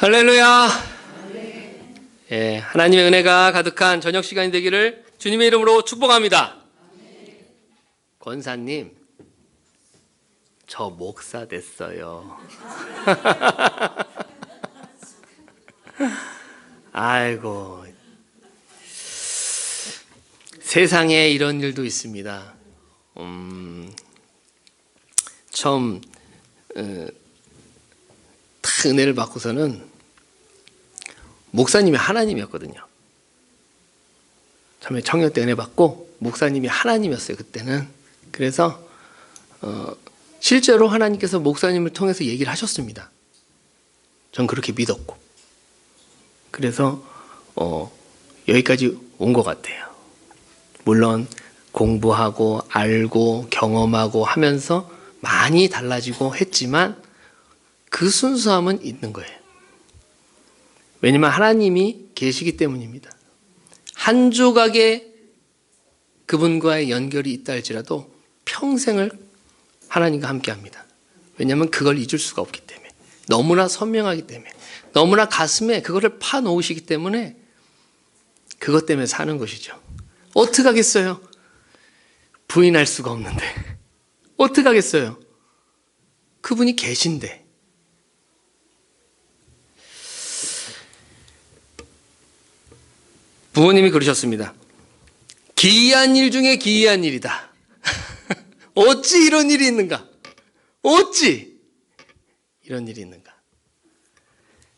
할렐루야. 예, 하나님의 은혜가 가득한 저녁 시간이 되기를 주님의 이름으로 축복합니다. 권사님, 저 목사 됐어요. 아이고, 세상에 이런 일도 있습니다. 음, 처음 어, 탁 은혜를 받고서는 목사님이 하나님이었거든요. 처음에 청년 때 은혜 받고 목사님이 하나님이었어요. 그때는 그래서 어, 실제로 하나님께서 목사님을 통해서 얘기를 하셨습니다. 전 그렇게 믿었고 그래서 어, 여기까지 온 것 같아요. 물론 공부하고 알고 경험하고 하면서 많이 달라지고 했지만 그 순수함은 있는 거예요. 왜냐면 하나님이 계시기 때문입니다. 한 조각의 그분과의 연결이 있다 할지라도 평생을 하나님과 함께 합니다. 왜냐하면 그걸 잊을 수가 없기 때문에. 너무나 선명하기 때문에. 너무나 가슴에 그거를 파 놓으시기 때문에 그것 때문에 사는 것이죠. 어떻게 하겠어요? 부인할 수가 없는데. 어떻게 하겠어요? 그분이 계신데. 부모님이 그러셨습니다. 기이한 일 중에 기이한 일이다. 어찌 이런 일이 있는가? 어찌 이런 일이 있는가?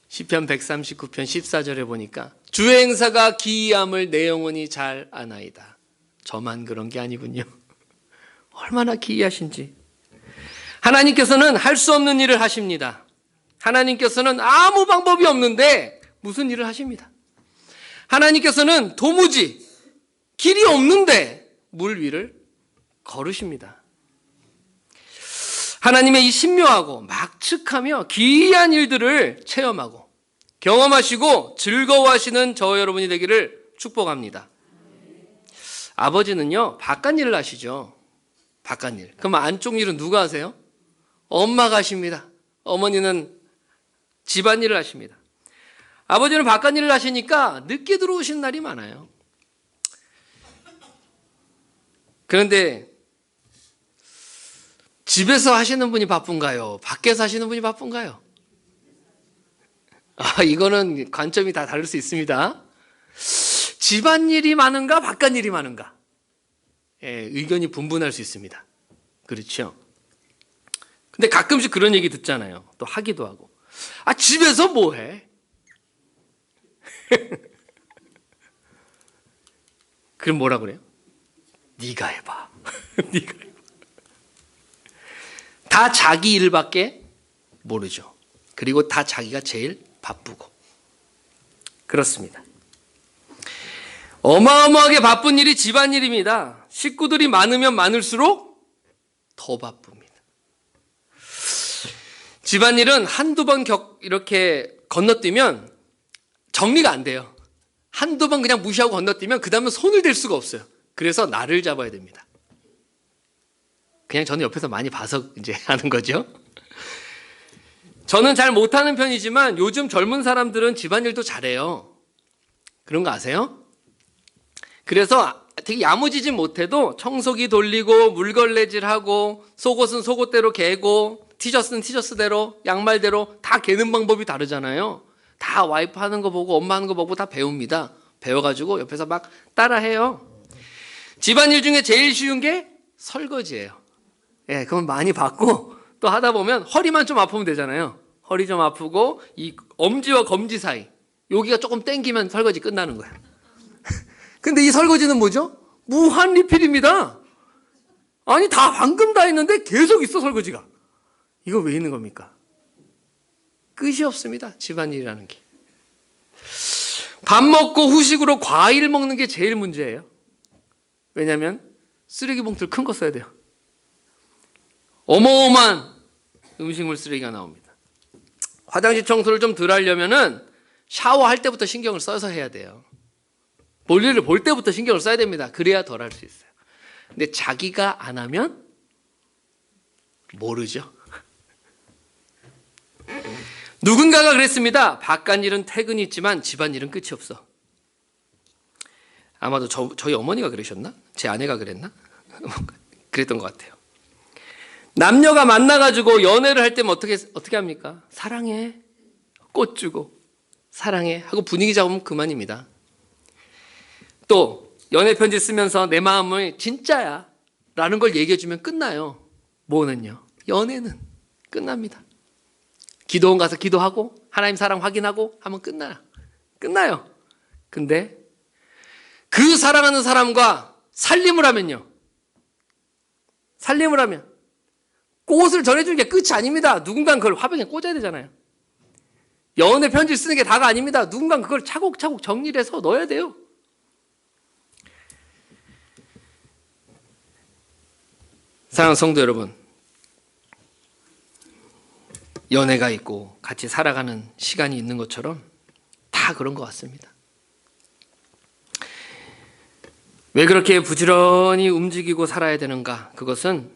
시편 139편 14절에 보니까 주의 행사가 기이함을 내 영혼이 잘 아나이다. 저만 그런 게 아니군요. 얼마나 기이하신지. 하나님께서는 할 수 없는 일을 하십니다. 하나님께서는 아무 방법이 없는데 무슨 일을 하십니다. 하나님께서는 도무지 길이 없는데 물 위를 걸으십니다. 하나님의 이 신묘하고 막측하며 기이한 일들을 체험하고 경험하시고 즐거워하시는 저 여러분이 되기를 축복합니다. 아버지는요, 바깥 일을 하시죠. 바깥 일. 그럼 안쪽 일은 누가 하세요? 엄마가 하십니다. 어머니는 집안 일을 하십니다. 아버지는 바깥 일을 하시니까 늦게 들어오신 날이 많아요. 그런데 집에서 하시는 분이 바쁜가요? 밖에서 하시는 분이 바쁜가요? 아, 이거는 관점이 다 다를 수 있습니다. 집안 일이 많은가, 바깥 일이 많은가? 예, 의견이 분분할 수 있습니다. 그렇죠? 근데 가끔씩 그런 얘기 듣잖아요. 또 하기도 하고. 아, 집에서 뭐 해? 그럼 뭐라 그래요? 네가 해봐. 네가 해봐. 다 자기 일밖에 모르죠. 그리고 다 자기가 제일 바쁘고. 그렇습니다. 어마어마하게 바쁜 일이 집안일입니다. 식구들이 많으면 많을수록 더 바쁩니다. 집안일은 한두 번 격, 이렇게 건너뛰면 정리가 안 돼요. 한두 번 그냥 무시하고 건너뛰면 그 다음에 손을 댈 수가 없어요. 그래서 나를 잡아야 됩니다. 그냥 저는 옆에서 많이 봐서 이제 하는 거죠. 저는 잘 못하는 편이지만 요즘 젊은 사람들은 집안일도 잘해요. 그런 거 아세요? 그래서 되게 야무지진 못해도 청소기 돌리고 물걸레질하고 속옷은 속옷대로 개고 티셔츠는 티셔츠대로 양말대로 다 개는 방법이 다르잖아요. 다 와이프 하는 거 보고 엄마 하는 거 보고 다 배웁니다. 배워가지고 옆에서 막 따라해요. 집안일 중에 제일 쉬운 게 설거지예요. 예, 그건 많이 받고 또 하다 보면 허리만 좀 아프면 되잖아요. 허리 좀 아프고 이 엄지와 검지 사이 여기가 조금 땡기면 설거지 끝나는 거예요. 근데 이 설거지는 뭐죠? 무한 리필입니다. 아니 다 방금 다 했는데 계속 있어 설거지가. 이거 왜 있는 겁니까? 끝이 없습니다. 집안일이라는 게. 밥 먹고 후식으로 과일 먹는 게 제일 문제예요. 왜냐하면 쓰레기 봉투를 큰 거 써야 돼요. 어마어마한 음식물 쓰레기가 나옵니다. 화장실 청소를 좀 덜 하려면은 샤워할 때부터 신경을 써서 해야 돼요. 볼일을 볼 때부터 신경을 써야 됩니다. 그래야 덜 할 수 있어요. 근데 자기가 안 하면 모르죠. 누군가가 그랬습니다. 바깥일은 퇴근이 있지만 집안일은 끝이 없어. 아마도 저, 저희 어머니가 그러셨나? 제 아내가 그랬나? 그랬던 것 같아요. 남녀가 만나가지고 연애를 할 때면 어떻게, 어떻게 합니까? 사랑해. 꽃 주고. 사랑해. 하고 분위기 잡으면 그만입니다. 또, 연애 편지 쓰면서 내 마음을 진짜야. 라는 걸 얘기해주면 끝나요. 뭐는요? 연애는 끝납니다. 기도원 가서 기도하고, 하나님 사랑 확인하고 하면 끝나요. 끝나요. 근데 그 사랑하는 사람과 살림을 하면요. 살림을 하면 꽃을 전해주는 게 끝이 아닙니다. 누군가 그걸 화병에 꽂아야 되잖아요. 연애 편지를 쓰는 게 다가 아닙니다. 누군가 그걸 차곡차곡 정리를 해서 넣어야 돼요. 사랑하는 성도 여러분, 연애가 있고 같이 살아가는 시간이 있는 것처럼 다 그런 것 같습니다. 왜 그렇게 부지런히 움직이고 살아야 되는가? 그것은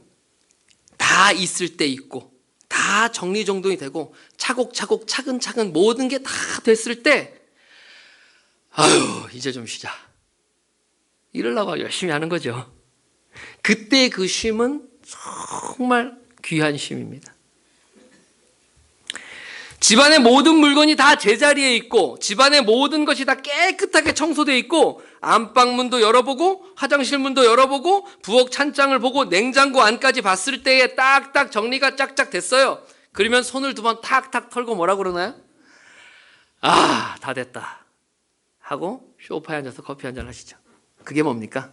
다 있을 때 있고, 다 정리정돈이 되고, 차곡차곡 차근차근 모든 게 다 됐을 때, 아유, 이제 좀 쉬자. 이러려고 열심히 하는 거죠. 그때 그 쉼은 정말 귀한 쉼입니다. 집안의 모든 물건이 다 제자리에 있고 집안의 모든 것이 다 깨끗하게 청소되어 있고 안방 문도 열어보고 화장실 문도 열어보고 부엌 찬장을 보고 냉장고 안까지 봤을 때에 딱딱 정리가 짝짝 됐어요. 그러면 손을 두 번 탁탁 털고 뭐라 그러나요? 아, 다 됐다. 하고 소파에 앉아서 커피 한 잔 하시죠. 그게 뭡니까?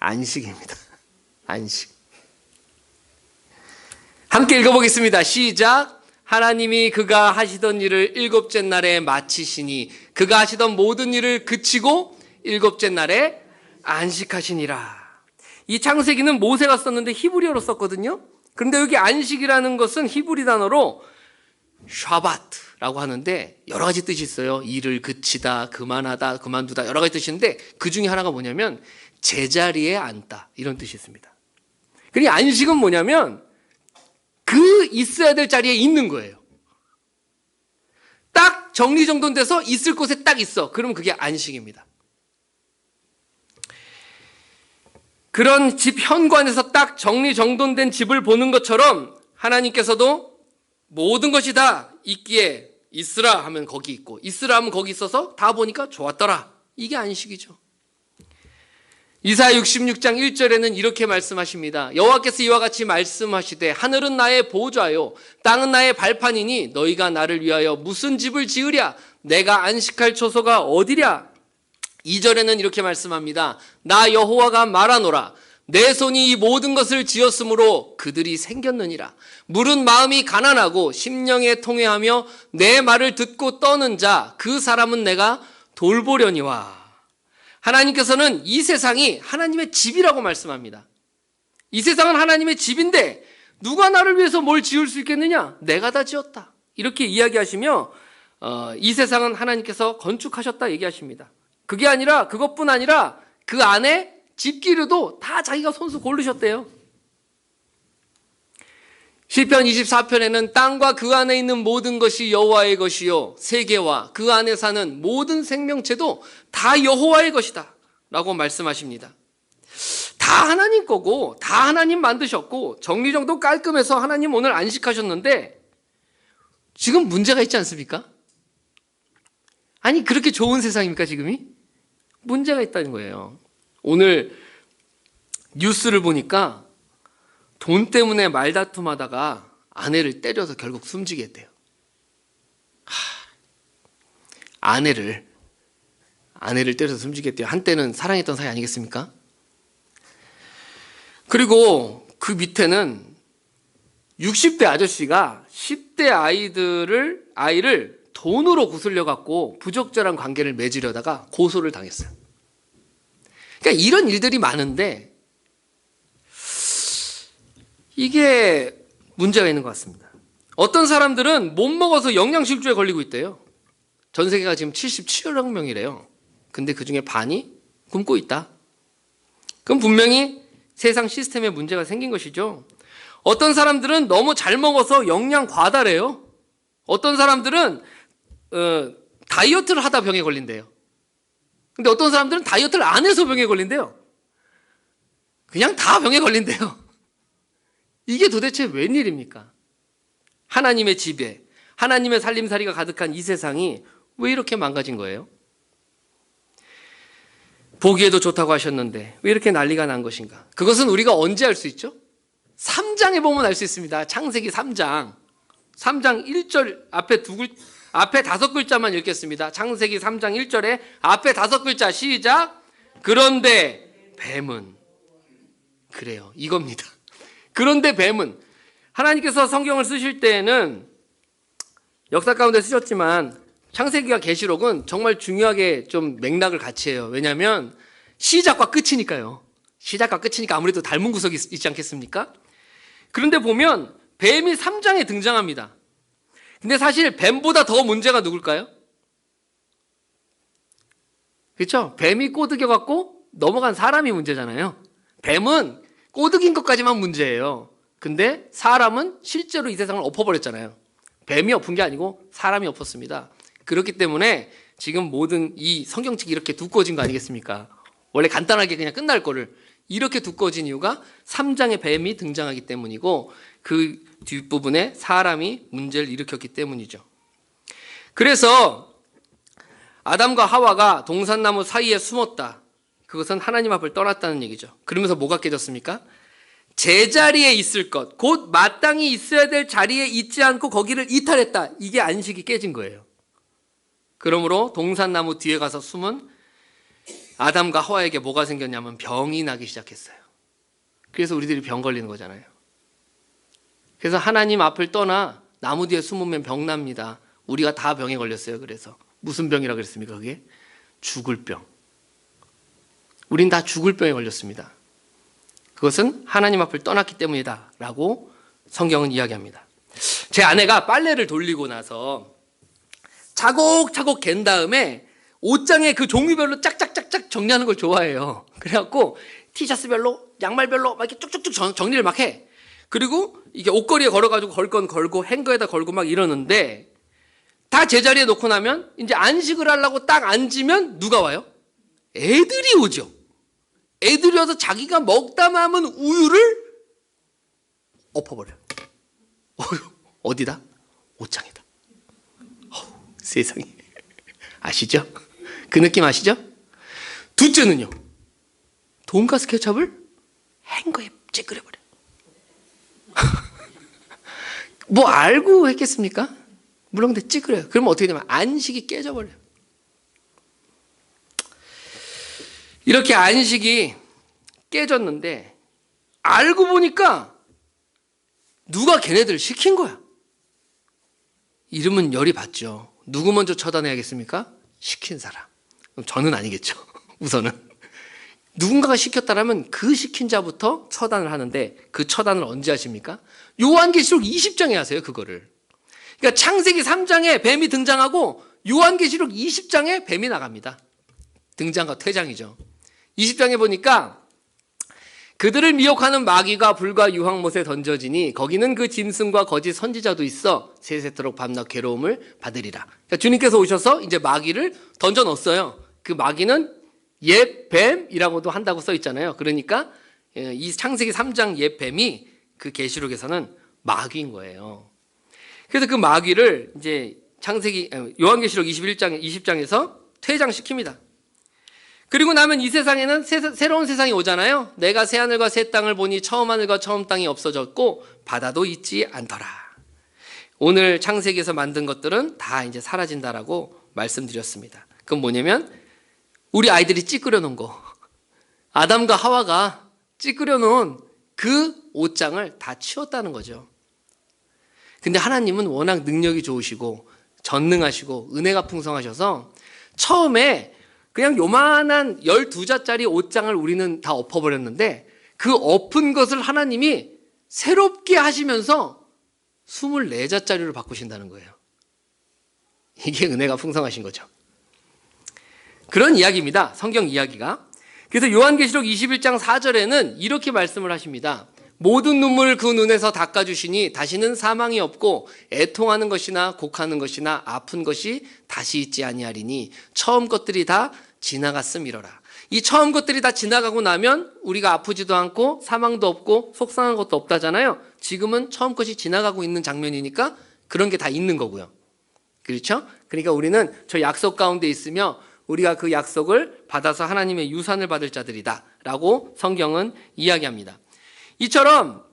안식입니다. 안식. 함께 읽어보겠습니다. 시작. 하나님이 그가 하시던 일을 일곱째 날에 마치시니 그가 하시던 모든 일을 그치고 일곱째 날에 안식하시니라. 이 창세기는 모세가 썼는데 히브리어로 썼거든요. 그런데 여기 안식이라는 것은 히브리 단어로 샤바트라고 하는데 여러 가지 뜻이 있어요. 일을 그치다, 그만하다, 그만두다 여러 가지 뜻이 있는데 그 중에 하나가 뭐냐면 제자리에 앉다 이런 뜻이 있습니다. 그러니 안식은 뭐냐면 그 있어야 될 자리에 있는 거예요. 딱 정리정돈 돼서 있을 곳에 딱 있어. 그럼 그게 안식입니다. 그런 집 현관에서 딱 정리정돈된 집을 보는 것처럼 하나님께서도 모든 것이 다 있기에 있으라 하면 거기 있고 있으라 하면 거기 있어서 다 보니까 좋았더라. 이게 안식이죠. 이사 66장 1절에는 이렇게 말씀하십니다. 여호와께서 이와 같이 말씀하시되 하늘은 나의 보좌요 땅은 나의 발판이니 너희가 나를 위하여 무슨 집을 지으랴 내가 안식할 초소가 어디랴 2절에는 이렇게 말씀합니다. 나 여호와가 말하노라 내 손이 이 모든 것을 지었으므로 그들이 생겼느니라. 물은 마음이 가난하고 심령에 통회하며 내 말을 듣고 떠는 자 그 사람은 내가 돌보려니와 하나님께서는 이 세상이 하나님의 집이라고 말씀합니다. 이 세상은 하나님의 집인데 누가 나를 위해서 뭘 지을 수 있겠느냐? 내가 다 지었다. 이렇게 이야기하시며 어, 이 세상은 하나님께서 건축하셨다 얘기하십니다. 그게 아니라 그것뿐 아니라 그 안에 집기류도 다 자기가 손수 고르셨대요. 시편 24편에는 땅과 그 안에 있는 모든 것이 여호와의 것이요 세계와 그 안에 사는 모든 생명체도 다 여호와의 것이다 라고 말씀하십니다. 다 하나님 거고 다 하나님 만드셨고 정리정돈 깔끔해서 하나님 오늘 안식하셨는데 지금 문제가 있지 않습니까? 아니 그렇게 좋은 세상입니까 지금이? 문제가 있다는 거예요. 오늘 뉴스를 보니까 돈 때문에 말다툼하다가 아내를 때려서 결국 숨지게 했대요. 하, 아내를 아내를 때려서 숨지게 했대요. 한때는 사랑했던 사이 아니겠습니까? 그리고 그 밑에는 60대 아저씨가 10대 아이들을 아이를 돈으로 구슬려 갖고 부적절한 관계를 맺으려다가 고소를 당했어요. 그러니까 이런 일들이 많은데 이게 문제가 있는 것 같습니다. 어떤 사람들은 못 먹어서 영양실조에 걸리고 있대요. 전 세계가 지금 77억 명이래요. 근데 그 중에 반이 굶고 있다. 그럼 분명히 세상 시스템에 문제가 생긴 것이죠. 어떤 사람들은 너무 잘 먹어서 영양 과다래요. 어떤 사람들은 어, 다이어트를 하다 병에 걸린대요. 근데 어떤 사람들은 다이어트를 안 해서 병에 걸린대요. 그냥 다 병에 걸린대요. 이게 도대체 웬일입니까? 하나님의 지배, 하나님의 살림살이가 가득한 이 세상이 왜 이렇게 망가진 거예요? 보기에도 좋다고 하셨는데 왜 이렇게 난리가 난 것인가? 그것은 우리가 언제 알 수 있죠? 3장에 보면 알 수 있습니다. 창세기 3장. 3장 1절 앞에 두 글, 앞에 다섯 글자만 읽겠습니다. 창세기 3장 1절에 앞에 다섯 글자 시작. 그런데 뱀은 그래요. 이겁니다. 그런데 뱀은 하나님께서 성경을 쓰실 때에는 역사 가운데 쓰셨지만 창세기와 계시록은 정말 중요하게 좀 맥락을 같이 해요. 왜냐하면 시작과 끝이니까요. 시작과 끝이니까 아무래도 닮은 구석이 있- 있지 않겠습니까? 그런데 보면 뱀이 3장에 등장합니다. 근데 사실 뱀보다 더 문제가 누굴까요? 그렇죠? 뱀이 꼬드겨 갖고 넘어간 사람이 문제잖아요. 뱀은 꼬드긴 것까지만 문제예요. 근데 사람은 실제로 이 세상을 엎어버렸잖아요. 뱀이 엎은 게 아니고 사람이 엎었습니다. 그렇기 때문에 지금 모든 이 성경책이 이렇게 두꺼워진 거 아니겠습니까? 원래 간단하게 그냥 끝날 거를 이렇게 두꺼워진 이유가 3장의 뱀이 등장하기 때문이고 그 뒷부분에 사람이 문제를 일으켰기 때문이죠. 그래서 아담과 하와가 동산나무 사이에 숨었다. 그것은 하나님 앞을 떠났다는 얘기죠. 그러면서 뭐가 깨졌습니까? 제자리에 있을 것, 곧 마땅히 있어야 될 자리에 있지 않고 거기를 이탈했다. 이게 안식이 깨진 거예요. 그러므로 동산나무 뒤에 가서 숨은 아담과 하와에게 뭐가 생겼냐면 병이 나기 시작했어요. 그래서 우리들이 병 걸리는 거잖아요. 그래서 하나님 앞을 떠나 나무 뒤에 숨으면 병 납니다. 우리가 다 병에 걸렸어요. 그래서 무슨 병이라 그랬습니까? 그게 죽을 병. 우린 다 죽을 병에 걸렸습니다. 그것은 하나님 앞을 떠났기 때문이다 라고 성경은 이야기합니다. 제 아내가 빨래를 돌리고 나서 차곡차곡 갠 다음에 옷장에 그 종류별로 짝짝짝짝 정리하는 걸 좋아해요. 그래갖고 티셔츠별로, 양말별로 막 이렇게 쭉쭉쭉 정- 정리를 막 해. 그리고 이게 옷걸이에 걸어가지고 걸 건 걸고 행거에다 걸고 막 이러는데 다 제자리에 놓고 나면 이제 안식을 하려고 딱 앉으면 누가 와요? 애들이 오죠. 애들이 와서 자기가 먹다 남은 우유를 엎어버려. 어디다? 옷장에다. 어우, 세상에. 아시죠? 그 느낌 아시죠? 둘째는요. 돈가스 케첩을 행거에 찌그려버려. 뭐 알고 했겠습니까? 근데 찌그려요. 그러면 어떻게 되냐면 안식이 깨져버려요. 이렇게 안식이 깨졌는데 알고 보니까 누가 걔네들을 시킨 거야. 이름은 열이 받죠. 누구 먼저 처단해야겠습니까? 시킨 사람. 저는 아니겠죠. 우선은. 누군가가 시켰다라면 그 시킨 자부터 처단을 하는데 그 처단을 언제 하십니까? 요한계시록 20장에 하세요, 그거를. 그러니까 창세기 3장에 뱀이 등장하고 요한계시록 20장에 뱀이 나갑니다. 등장과 퇴장이죠. 20장에 보니까 그들을 미혹하는 마귀가 불과 유황못에 던져지니 거기는 그 짐승과 거짓 선지자도 있어 세세토록 밤낮 괴로움을 받으리라. 그러니까 주님께서 오셔서 이제 마귀를 던져 넣었어요. 그 마귀는 옛 뱀이라고도 한다고 써 있잖아요. 그러니까 예, 이 창세기 3장 옛 뱀이 그 계시록에서는 마귀인 거예요. 그래서 그 마귀를 이제 창세기 어, 요한계시록 21장 20장에서 퇴장시킵니다. 그리고 나면 이 세상에는 새, 새로운 세상이 오잖아요. 내가 새 하늘과 새 땅을 보니 처음 하늘과 처음 땅이 없어졌고 바다도 있지 않더라. 오늘 창세기에서 만든 것들은 다 이제 사라진다라고 말씀드렸습니다. 그건 뭐냐면 우리 아이들이 찌끄려 놓은 거. 아담과 하와가 찌끄려 놓은 그 옷장을 다 치웠다는 거죠. 근데 하나님은 워낙 능력이 좋으시고 전능하시고 은혜가 풍성하셔서 처음에 그냥 요만한 12자짜리 옷장을 우리는 다 엎어버렸는데 그 엎은 것을 하나님이 새롭게 하시면서 24자짜리로 바꾸신다는 거예요. 이게 은혜가 풍성하신 거죠. 그런 이야기입니다. 성경 이야기가. 그래서 요한계시록 21장 4절에는 이렇게 말씀을 하십니다. 모든 눈물을 그 눈에서 닦아주시니 다시는 사망이 없고 애통하는 것이나 곡하는 것이나 아픈 것이 다시 있지 아니하리니 처음 것들이 다 지나갔음이로라. 이 처음 것들이 다 지나가고 나면 우리가 아프지도 않고 사망도 없고 속상한 것도 없다잖아요. 지금은 처음 것이 지나가고 있는 장면이니까 그런 게 다 있는 거고요. 그렇죠? 그러니까 우리는 저 약속 가운데 있으며 우리가 그 약속을 받아서 하나님의 유산을 받을 자들이다 라고 성경은 이야기합니다. 이처럼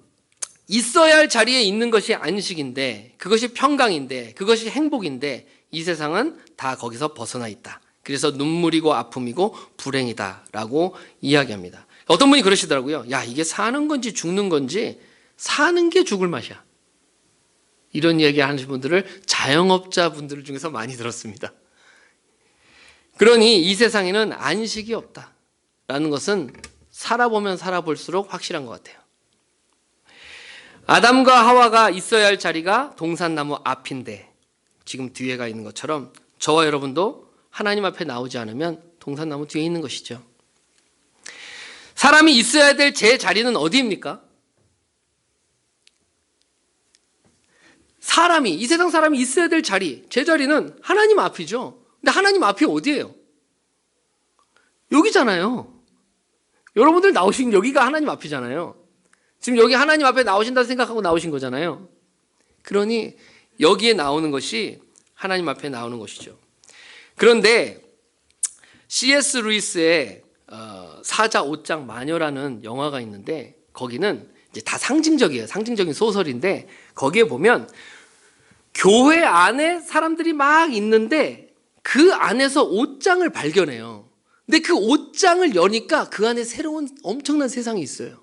있어야 할 자리에 있는 것이 안식인데 그것이 평강인데 그것이 행복인데 이 세상은 다 거기서 벗어나 있다. 그래서 눈물이고 아픔이고 불행이다라고 이야기합니다. 어떤 분이 그러시더라고요. 야, 이게 사는 건지 죽는 건지 사는 게 죽을 맛이야. 이런 얘기 하는 분들을 자영업자 분들 중에서 많이 들었습니다. 그러니 이 세상에는 안식이 없다 라는 것은 살아보면 살아볼수록 확실한 것 같아요. 아담과 하와가 있어야 할 자리가 동산나무 앞인데 지금 뒤에가 있는 것처럼 저와 여러분도 하나님 앞에 나오지 않으면 동산나무 뒤에 있는 것이죠. 사람이 있어야 될 제 자리는 어디입니까? 사람이 이 세상 사람이 있어야 될 자리, 제 자리는 하나님 앞이죠. 근데 하나님 앞이 어디예요? 여기잖아요. 여러분들 나오신 여기가 하나님 앞이잖아요. 지금 여기 하나님 앞에 나오신다 생각하고 나오신 거잖아요. 그러니 여기에 나오는 것이 하나님 앞에 나오는 것이죠. 그런데 C.S. 루이스의 어, 사자 옷장 마녀라는 영화가 있는데 거기는 이제 다 상징적이에요. 상징적인 소설인데 거기에 보면 교회 안에 사람들이 막 있는데 그 안에서 옷장을 발견해요. 근데 그 옷장을 여니까 그 안에 새로운 엄청난 세상이 있어요.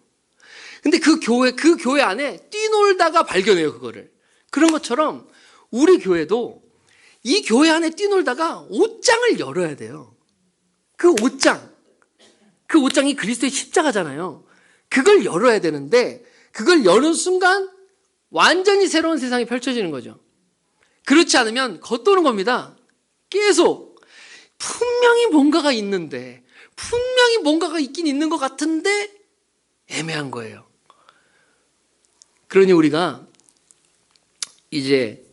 근데 그 교회, 그 교회 안에 뛰놀다가 발견해요, 그거를. 그런 것처럼 우리 교회도 이 교회 안에 뛰놀다가 옷장을 열어야 돼요. 그 옷장. 그 옷장이 그리스도의 십자가잖아요. 그걸 열어야 되는데 그걸 여는 순간 완전히 새로운 세상이 펼쳐지는 거죠. 그렇지 않으면 겉도는 겁니다. 계속 분명히 뭔가가 있는데 분명히 뭔가가 있긴 있는 것 같은데 애매한 거예요. 그러니 우리가 이제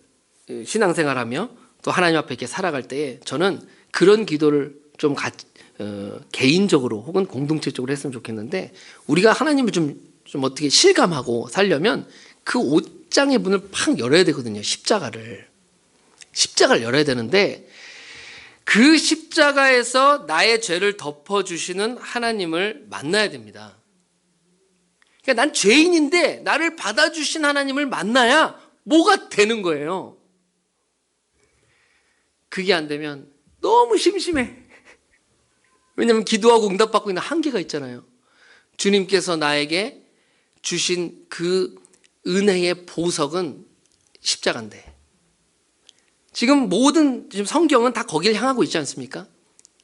신앙생활하며 또 하나님 앞에 이렇게 살아갈 때에 저는 그런 기도를 좀 가, 어, 개인적으로 혹은 공동체적으로 했으면 좋겠는데 우리가 하나님을 좀, 좀 어떻게 실감하고 살려면 그 옷장의 문을 팍 열어야 되거든요. 십자가를. 십자가를 열어야 되는데 그 십자가에서 나의 죄를 덮어주시는 하나님을 만나야 됩니다. 그러니까 난 죄인인데 나를 받아주신 하나님을 만나야 뭐가 되는 거예요. 그게 안 되면 너무 심심해. 왜냐하면 기도하고 응답받고 있는 한계가 있잖아요. 주님께서 나에게 주신 그 은혜의 보석은 십자가인데. 지금 모든 지금 성경은 다 거기를 향하고 있지 않습니까?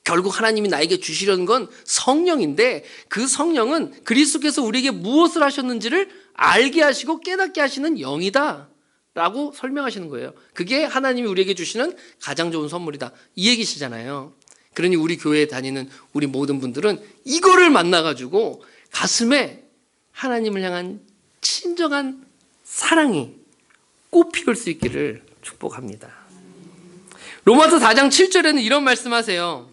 결국 하나님이 나에게 주시려는 건 성령인데 그 성령은 그리스도께서 우리에게 무엇을 하셨는지를 알게 하시고 깨닫게 하시는 영이다. 라고 설명하시는 거예요. 그게 하나님이 우리에게 주시는 가장 좋은 선물이다. 이 얘기시잖아요. 그러니 우리 교회에 다니는 우리 모든 분들은 이거를 만나가지고 가슴에 하나님을 향한 친정한 사랑이 꽃 피울 수 있기를 축복합니다. 로마서 4장 7절에는 이런 말씀하세요.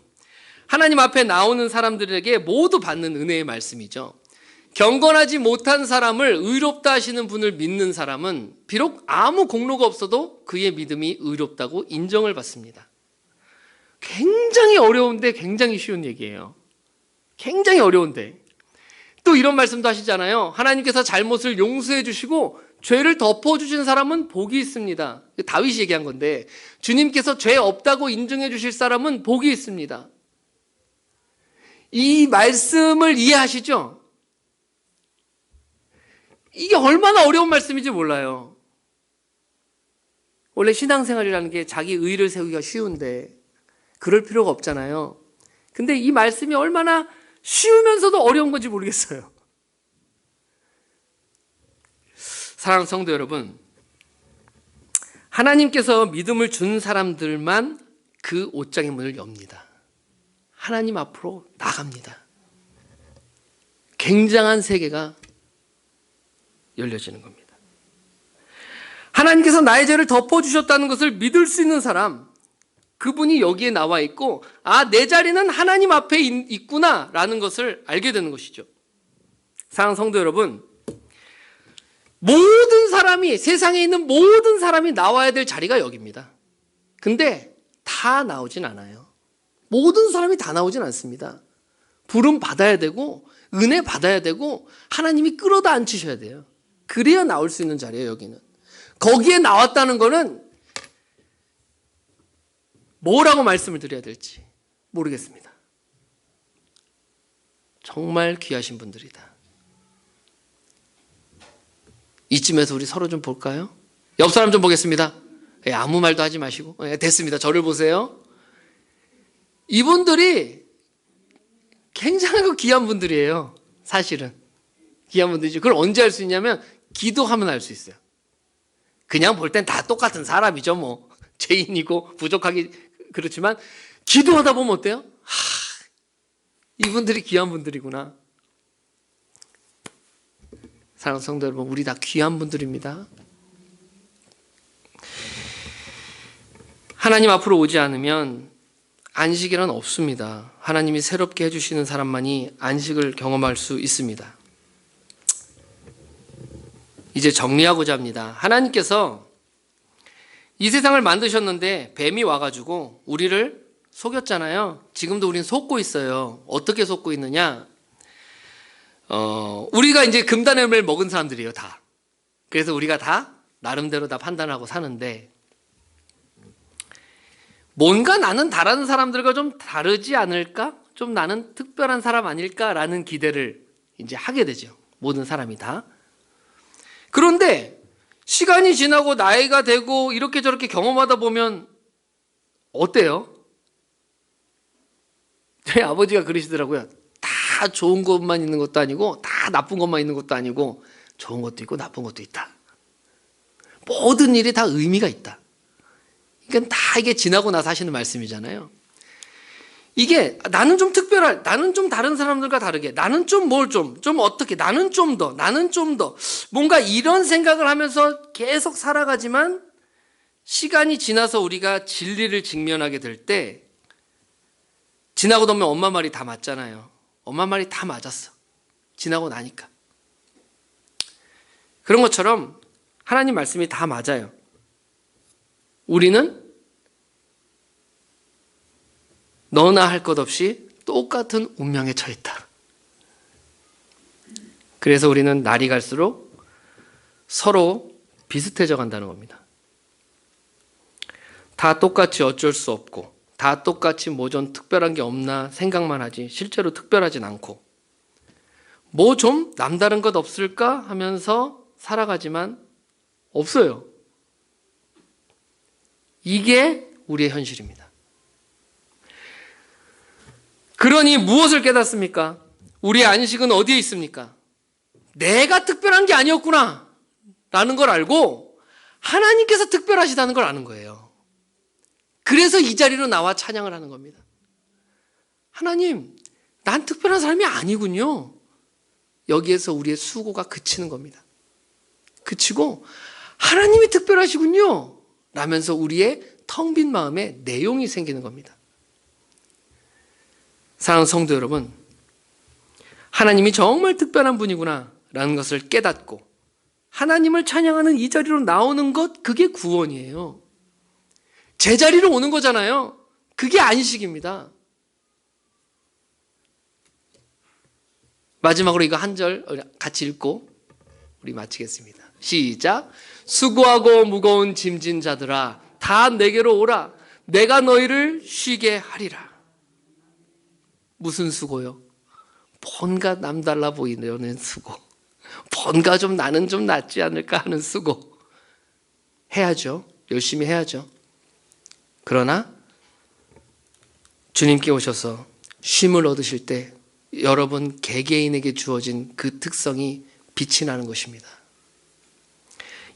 하나님 앞에 나오는 사람들에게 모두 받는 은혜의 말씀이죠. 경건하지 못한 사람을 의롭다 하시는 분을 믿는 사람은 비록 아무 공로가 없어도 그의 믿음이 의롭다고 인정을 받습니다. 굉장히 어려운데 굉장히 쉬운 얘기예요. 굉장히 어려운데. 또 이런 말씀도 하시잖아요. 하나님께서 잘못을 용서해 주시고 죄를 덮어 주신 사람은 복이 있습니다. 다윗이 얘기한 건데 주님께서 죄 없다고 인정해 주실 사람은 복이 있습니다. 이 말씀을 이해하시죠? 이게 얼마나 어려운 말씀인지 몰라요. 원래 신앙생활이라는 게 자기 의를 세우기가 쉬운데 그럴 필요가 없잖아요. 근데 이 말씀이 얼마나 쉬우면서도 어려운 건지 모르겠어요. 사랑 성도 여러분, 하나님께서 믿음을 준 사람들만 그 옷장의 문을 엽니다. 하나님 앞으로 나갑니다. 굉장한 세계가 열려지는 겁니다. 하나님께서 나의 죄를 덮어주셨다는 것을 믿을 수 있는 사람, 그분이 여기에 나와 있고, 아, 내 자리는 하나님 앞에 있- 있구나 라는 것을 알게 되는 것이죠. 사랑 성도 여러분, 모든 사람이, 세상에 있는 모든 사람이 나와야 될 자리가 여기입니다. 근데 다 나오진 않아요. 모든 사람이 다 나오진 않습니다. 부름 받아야 되고, 은혜 받아야 되고, 하나님이 끌어다 앉히셔야 돼요. 그래야 나올 수 있는 자리예요, 여기는. 거기에 나왔다는 거는 뭐라고 말씀을 드려야 될지 모르겠습니다. 정말 귀하신 분들이다. 이쯤에서 우리 서로 좀 볼까요? 옆 사람 좀 보겠습니다. 예, 아무 말도 하지 마시고. 예, 됐습니다. 저를 보세요. 이분들이 굉장히 귀한 분들이에요. 사실은. 귀한 분들이죠. 그걸 언제 할 수 있냐면 기도하면 알 수 있어요. 그냥 볼 땐 다 똑같은 사람이죠, 뭐. 죄인이고 부족하기 그렇지만 기도하다 보면 어때요? 하, 이분들이 귀한 분들이구나. 사랑하는 성도 여러분, 우리 다 귀한 분들입니다. 하나님 앞으로 오지 않으면 안식이란 없습니다. 하나님이 새롭게 해주시는 사람만이 안식을 경험할 수 있습니다. 이제 정리하고자 합니다. 하나님께서 이 세상을 만드셨는데 뱀이 와가지고 우리를 속였잖아요. 지금도 우리는 속고 있어요. 어떻게 속고 있느냐? 어, 우리가 이제 금단을 먹은 사람들이에요, 다. 그래서 우리가 다 나름대로 다 판단하고 사는데 뭔가 나는 다른 사람들과 좀 다르지 않을까? 좀 나는 특별한 사람 아닐까라는 기대를 이제 하게 되죠. 모든 사람이 다. 그런데 시간이 지나고 나이가 되고 이렇게 저렇게 경험하다 보면 어때요? 저희 아버지가 그러시더라고요. 다 좋은 것만 있는 것도 아니고 다 나쁜 것만 있는 것도 아니고 좋은 것도 있고 나쁜 것도 있다. 모든 일이 다 의미가 있다. 그러니까 다 이게 지나고 나서 하시는 말씀이잖아요. 이게 나는 좀 특별할, 나는 좀 다른 사람들과 다르게, 나는 좀 뭘 좀, 좀 어떻게, 나는 좀 더, 나는 좀 더, 뭔가 이런 생각을 하면서 계속 살아가지만 시간이 지나서 우리가 진리를 직면하게 될 때, 지나고 나면 엄마 말이 다 맞잖아요. 엄마 말이 다 맞았어. 지나고 나니까. 그런 것처럼 하나님 말씀이 다 맞아요. 우리는 너나 할 것 없이 똑같은 운명에 처했다. 그래서 우리는 날이 갈수록 서로 비슷해져 간다는 겁니다. 다 똑같이 어쩔 수 없고, 다 똑같이 뭐 좀 특별한 게 없나 생각만 하지, 실제로 특별하진 않고, 뭐 좀 남다른 것 없을까 하면서 살아가지만 없어요. 이게 우리의 현실입니다. 그러니 무엇을 깨닫습니까? 우리의 안식은 어디에 있습니까? 내가 특별한 게 아니었구나. 라는 걸 알고 하나님께서 특별하시다는 걸 아는 거예요. 그래서 이 자리로 나와 찬양을 하는 겁니다. 하나님, 난 특별한 사람이 아니군요. 여기에서 우리의 수고가 그치는 겁니다. 그치고 하나님이 특별하시군요. 라면서 우리의 텅 빈 마음에 내용이 생기는 겁니다. 사랑하는 성도 여러분, 하나님이 정말 특별한 분이구나 라는 것을 깨닫고 하나님을 찬양하는 이 자리로 나오는 것, 그게 구원이에요. 제자리로 오는 거잖아요. 그게 안식입니다. 마지막으로 이거 한 절 같이 읽고 우리 마치겠습니다. 시작. 수고하고 무거운 짐진 자들아, 다 내게로 오라. 내가 너희를 쉬게 하리라. 무슨 수고요? 뭔가 남달라 보이는 수고. 뭔가 좀 나는 좀 낫지 않을까 하는 수고. 해야죠. 열심히 해야죠. 그러나 주님께 오셔서 쉼을 얻으실 때 여러분 개개인에게 주어진 그 특성이 빛이 나는 것입니다.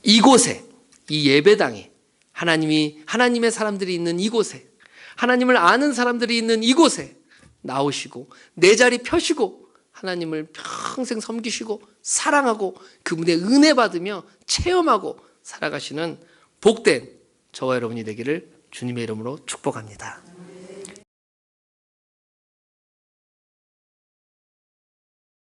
이곳에 이 예배당에 하나님이 하나님의 사람들이 있는 이곳에 하나님을 아는 사람들이 있는 이곳에 나오시고 내 자리 펴시고 하나님을 평생 섬기시고 사랑하고 그분의 은혜 받으며 체험하고 살아가시는 복된 저와 여러분이 되기를 주님의 이름으로 축복합니다.